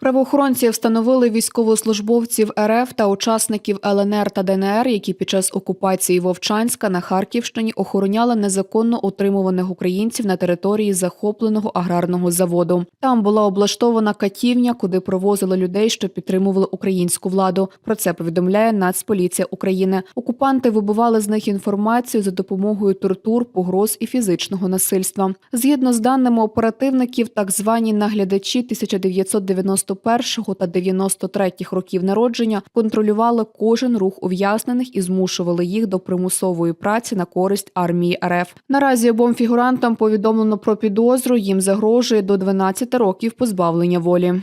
Правоохоронці встановили військовослужбовців РФ та учасників ЛНР та ДНР, які під час окупації Вовчанська на Харківщині охороняли незаконно утримуваних українців на території захопленого аграрного заводу. Там була облаштована катівня, куди провозили людей, що підтримували українську владу. Про це повідомляє Нацполіція України. Окупанти вибивали з них інформацію за допомогою тортур, погроз і фізичного насильства. Згідно з даними оперативників, так звані наглядачі 1991 та 93 років народження контролювали кожен рух ув'язнених і змушували їх до примусової праці на користь армії РФ. Наразі обом фігурантам повідомлено про підозру. Їм загрожує до 12 років позбавлення волі.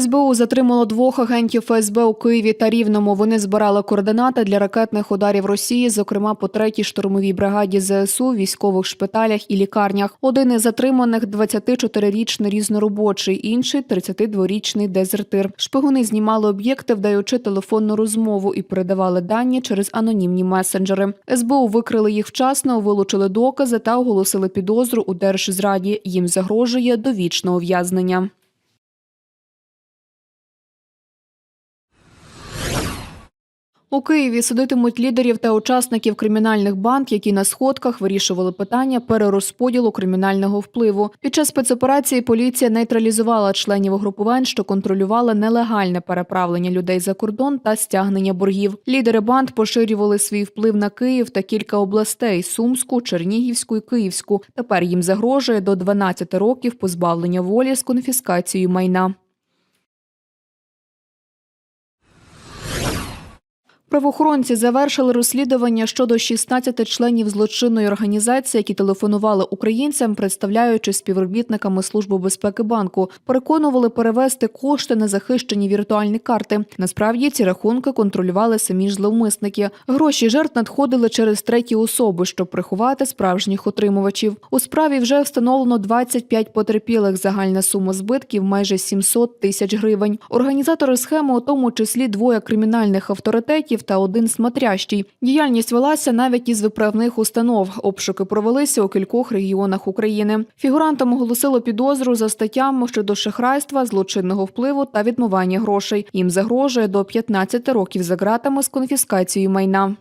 СБУ затримало двох агентів ФСБ у Києві та Рівному. Вони збирали координати для ракетних ударів Росії, зокрема по третій штурмовій бригаді ЗСУ, військових шпиталях і лікарнях. Один із затриманих – 24-річний різноробочий, інший – 32-річний дезертир. Шпигуни знімали об'єкти, вдаючи телефонну розмову і передавали дані через анонімні месенджери. СБУ викрили їх вчасно, вилучили докази та оголосили підозру у держзраді. Їм загрожує довічне ув'язнення. У Києві судитимуть лідерів та учасників кримінальних банд, які на сходках вирішували питання перерозподілу кримінального впливу. Під час спецоперації поліція нейтралізувала членів угрупувань, що контролювали нелегальне переправлення людей за кордон та стягнення боргів. Лідери банд поширювали свій вплив на Київ та кілька областей: Сумську, Чернігівську і Київську. Тепер їм загрожує до 12 років позбавлення волі з конфіскацією майна. Правоохоронці завершили розслідування щодо 16 членів злочинної організації, які телефонували українцям, представляючи співробітниками Служби безпеки банку, переконували перевести кошти на захищені віртуальні карти. Насправді ці рахунки контролювали самі ж зловмисники. Гроші жертв надходили через треті особи, щоб приховати справжніх отримувачів. У справі вже встановлено 25 потерпілих. Загальна сума збитків майже 700 тисяч гривень. Організатори схеми, у тому числі двоє кримінальних авторитетів та один смотрящий. Діяльність велася навіть із виправних установ. Обшуки провелися у кількох регіонах України. Фігурантам оголосило підозру за статтями щодо шахрайства, злочинного впливу та відмивання грошей. Їм загрожує до 15 років за ґратами з конфіскацією майна.